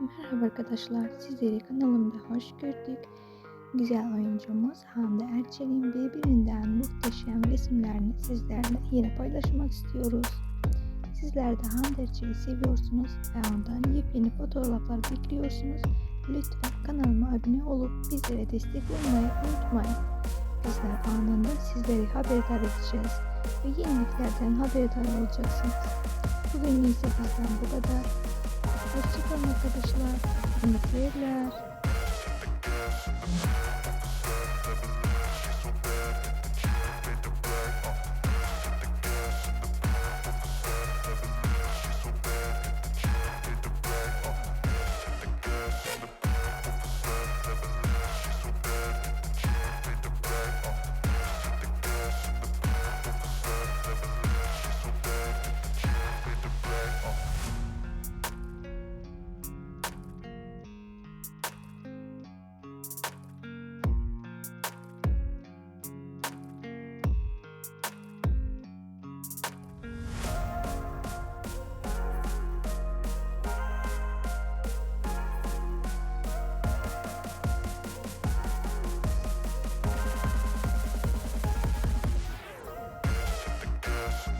Merhaba arkadaşlar, sizleri kanalımda hoş gördük. Güzel oyuncumuz Hande Erçel'in birbirinden muhteşem resimlerini sizlerle yine paylaşmak istiyoruz. Sizler de Hande Erçel'i seviyorsunuz ve ondan yepyeni fotoğraflar bekliyorsunuz. Lütfen kanalıma abone olup bizlere destek olmayı unutmayın. Bizler anında sizleri haberdar edeceğiz ve yeniliklerden haberdar olacaksınız. Bugün ise bizden bu kadar. сторону подошла, смотрели.